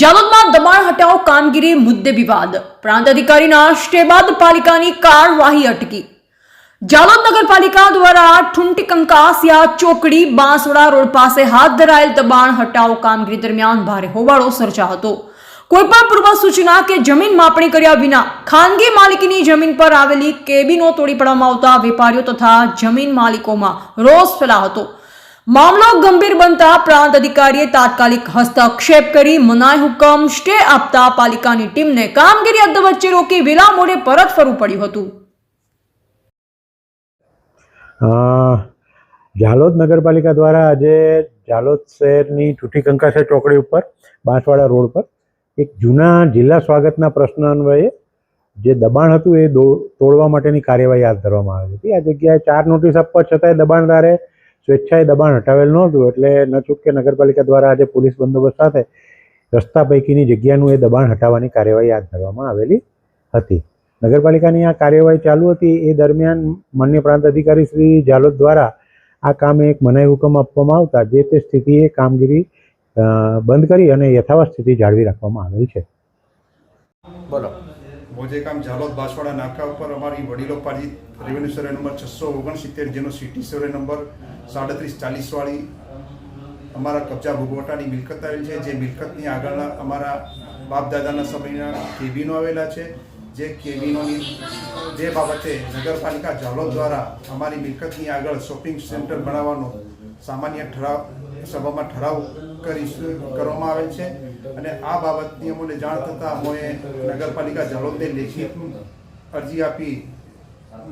જાલોદમાં દબાણ હટાવ કામગીરી, મુદ્દે વિવાદ. પ્રાંત અધિકારીના સ્ટે બાદ પાલિકાની કાર્યવાહી અટકી. જાલોદ નગરપાલિકા દ્વારા ઠુંટી કંકાસિયા ચોકડી બાંસોડા રોડ પાસે હાથ ધરાયેલ દબાણ હટાવ કામગીરી દરમિયાન ભારે હોબાળો સર્જા હતો. કોઈપણ પૂર્વ સૂચના કે જમીન માપણી કર્યા વિના ખાનગી માલિકીની જમીન પર આવેલી કેબિનો તોડી પાડવામાં આવતા વેપારીઓ તથા જમીન માલિકોમાં રોષ ફેલાયો હતો. મામલો ગંભીર બનતા પ્રાંત અધિકારીએ તાત્કાલિક હસ્તક્ષેપ કરી મનાય હુકમ સ્ટે આપતા પાલિકાની ટીમને કામગીરી અદ્ધવચ્ચે રોકી વેલા મોડે પરત ફરવું પડ્યું હતું. ઝાલોદ નગરપાલિકા દ્વારા આજે ઝાલોદ શહેરની ચૂંટી કંકાસા ચોકડી ઉપર, બાંસવાડા રોડ પર, એક જૂના જિલ્લા સ્વાગતના પ્રશ્ન અન્વયે જે દબાણ હતું એ તોડવા માટેની કાર્યવાહી હાથ ધરવામાં આવી હતી. આ જગ્યાએ ચાર નોટિસ આપવા છતાંય દબાણદારે સ્વેચ્છાએ દબાણ હટાવેલ નહોતું એટલે ન કે નગરપાલિકા દ્વારા આજે પોલીસ બંદોબસ્ત સાથે રસ્તા પૈકીની જગ્યાનું એ દબાણ હટાવવાની કાર્યવાહી હાથ ધરવામાં આવેલી હતી. નગરપાલિકાની આ કાર્યવાહી ચાલુ હતી. એ દરમિયાન માન્ય પ્રાંત અધિકારી શ્રી ઝાલોદ દ્વારા આ કામે એક મનાઈ હુકમ આપવામાં આવતા જે તે સ્થિતિએ કામગીરી બંધ કરી અને યથાવત સ્થિતિ જાળવી રાખવામાં આવેલ છે. બોલો. મોજેકામ ઝાલોદ બાસવાડા નાકા ઉપર અમારી વડીલો પાડી રેવન્યુ સર્વે નંબર છસો ઓગણસિત્તેર, જેનો સિટી સર્વે નંબર સાડત્રીસ ચાલીસ વાળી અમારા કબજા ભોગવટાની મિલકત આવેલી છે. જે મિલકતની આગળના અમારા બાપ દાદાના સમયના કેબિનો આવેલા છે. જે કેબિનોની જે બાબતે નગરપાલિકા ઝાલોદ દ્વારા અમારી મિલકતની આગળ શોપિંગ સેન્ટર બનાવવાનો સામાન્ય ઠરાવ, સભામાં ઠરાવ કરી કરવામાં આવેલ છે. અને આ બાબતની અમને જાણ થતાં અમોએ નગરપાલિકા ઝાલોદને લેખિત અરજી આપી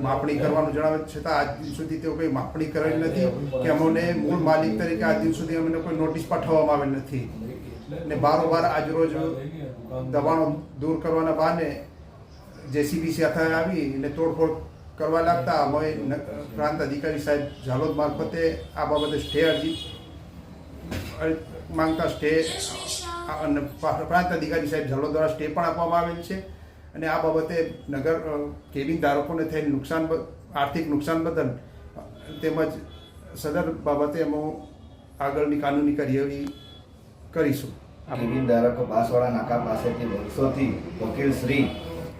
માપણી કરવાનું જણાવે છતાં આજ દિન સુધી તેઓ કંઈ માપણી કરેલ નથી કે અમને મૂળ માલિક તરીકે આજ દિન સુધી અમને કોઈ નોટિસ પાઠવવામાં આવેલ નથી. ને બારોબાર આજરોજ દબાણો દૂર કરવાના બહાને જેસીબી સાથે આવી ને તોડફોડ કરવા લાગતા અમે પ્રાંત અધિકારી સાહેબ ઝાલોદ મારફતે આ બાબતે સ્ટે અરજી અર- માંગતા સ્ટે અને પ્રાંત અધિકારી સાહેબ ઝાલોદ દ્વારા સ્ટે પણ આપવામાં આવેલ છે. અને આ બાબતે નગર કેબિન ધારકોને થયેલ નુકસાન આર્થિક નુકસાન બદલ તેમજ સદર બાબતે અમે આગળની કાનૂની કાર્યવાહી કરીશું. કેબિન ધારકો બાંસવાડા નાકા પાસેથી વર્ષોથી વકીલ શ્રી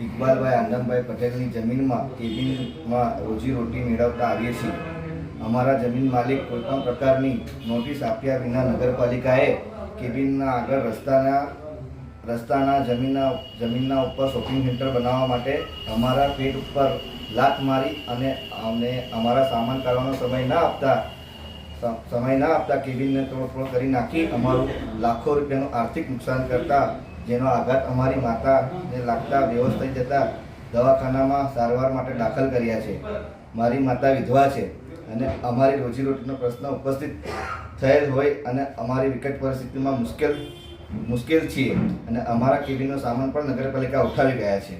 ઇકબાલભાઈ આનંદભાઈ પટેલની જમીનમાં કેબિનમાં રોજીરોટી મેળવતા આવીએ છીએ. અમારા જમીન માલિક કોઈપણ પ્રકારની નોટિસ આપ્યા વિના નગરપાલિકાએ કેબિનના આગળ રસ્તાના રસ્તાના જમીનના જમીનના ઉપર શોપિંગ સેન્ટર બનાવવા માટે અમારા પેટ ઉપર લાત મારી અને અમને અમારા સામાન કાઢવાનો સમય ના આપતા, સમય ના આપતા કેબિનને તોડફોડ કરી નાખી. અમારું લાખો રૂપિયાનું આર્થિક નુકસાન કરતા જેનો આઘાત અમારી માતાને લાગતા બેહોશ થઈ જતા દવાખાનામાં સારવાર માટે દાખલ કર્યા છે. મારી માતા વિધવા છે અને અમારી રોજીરોટીનો પ્રશ્ન ઉપસ્થિત થયેલ હોય અને અમારી વિકટ પરિસ્થિતિમાં મુશ્કેલ મુશ્કેલ છીએ અને અમારા કેબિનનો સામાન પણ નગરપાલિકા ઉઠાવી ગયા છે.